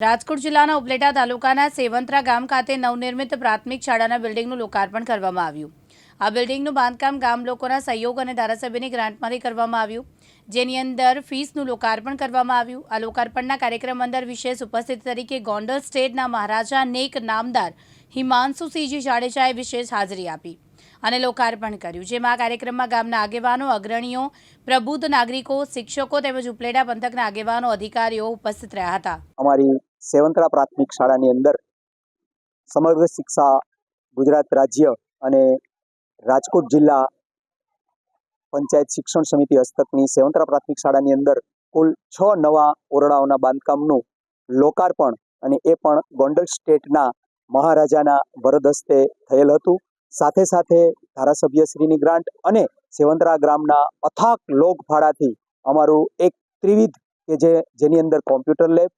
રાજકોટ જિલ્લાના ઉપલેટા તાલુકાના સેવંતરા ગામ ખાતે નવનિર્મિત પ્રાથમિક શાળાના બિલ્ડિંગનું લોકાર્પણ કરવામાં આવ્યું. આ બિલ્ડિંગનું બાંધકામ ગામ લોકોના સહયોગ અને ધારાસભ્યની ગ્રાન્ટમાંથી કરવામાં આવ્યું. જેની અંદર ફીસનું લોકાર્પણ કરવામાં આવ્યું. આ લોકાર્પણના કાર્યક્રમ અંદર વિશેષ ઉપસ્થિત તરીકે ગોંડલ સ્ટેટના મહારાજા નેક નામદાર હિમાંશુસિંહજી જાડેજાએ વિશેષ હાજરી આપી અને લોકાર્પણ કર્યું. જેમાં આ કાર્યક્રમમાં ગામના આગેવાનો, અગ્રણીઓ, પ્રબુદ્ધ નાગરિકો, શિક્ષકો તેમજ ઉપલેટા પંથકના આગેવાનો, અધિકારીઓ ઉપસ્થિત રહ્યા હતા. અમારી સેવંતરા પ્રાથમિક શાળાની અંદર સમગ્ર શિક્ષા ગુજરાત રાજ્ય અને રાજકોટ જિલ્લા પંચાયત શિક્ષણ સમિતિ હસ્તકની સેવંતરા પ્રાથમિક શાળાની અંદર કુલ છ નવા ઓરડાઓના બાંધકામનું લોકાર્પણ અને એ પણ ગોંડલ સ્ટેટના મહારાજાના વરદ હસ્તે થયેલ હતું. સાથે સાથે ધારાસભ્યશ્રીની ગ્રાન્ટ અને સેવંતરા ગ્રામના અથાક લોક અમારું એક ત્રિવિધ કે જે જેની અંદર કોમ્પ્યુટર લેબ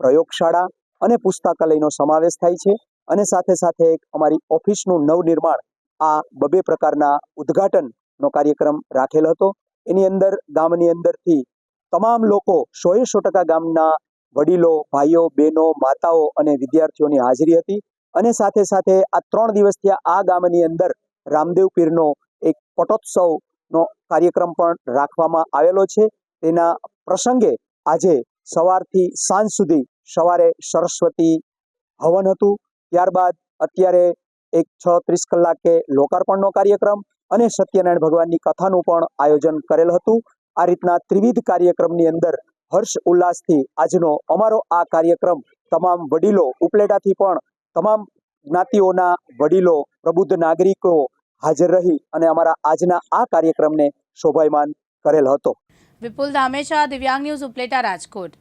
પ્રયોગશાળા અને પુસ્તકાલયનો સમાવેશ થાય છે અને સાથે સાથે એક અમારી ઓફિસનું નવનિર્માણ આ બબે પ્રકારના ઉદ્ઘાટનનો કાર્યક્રમ રાખેલ હતો. એની અંદર ગામની અંદરથી તમામ લોકો સોએ સો ટકા ગામના વડીલો, ભાઈઓ, બહેનો, માતાઓ અને વિદ્યાર્થીઓની હાજરી હતી અને સાથે સાથે આ ત્રણ દિવસથી આ ગામની અંદર રામદેવ પીરનો એક પટોત્સવનો કાર્યક્રમ પણ રાખવામાં આવેલો છે. તેના પ્રસંગે આજે સવારથી સાંજ સુધી સવારે સરસ્વતી હવન હતું. ત્યારબાદ અત્યારે એક છ ત્રીસ કલાકે લોકાર્પણનો કાર્યક્રમ અને સત્યનારાયણ ભગવાનની કથાનું પણ આયોજન કરેલ હતું. આ રીતના ત્રિવિધ કાર્યક્રમની અંદર હર્ષ ઉલ્લાસથી આજનો અમારો આ કાર્યક્રમ તમામ વડીલો ઉપલેટાથી પણ તમામ જ્ઞાતિઓના વડીલો, પ્રબુદ્ધ નાગરિકો હાજર રહી અને અમારા આજના આ કાર્યક્રમને શોભાયમાન કરેલ હતો. વિપુલ ધામેશા દિવ્યાંગ ન્યૂઝ ઉપલેટા રાજકોટ.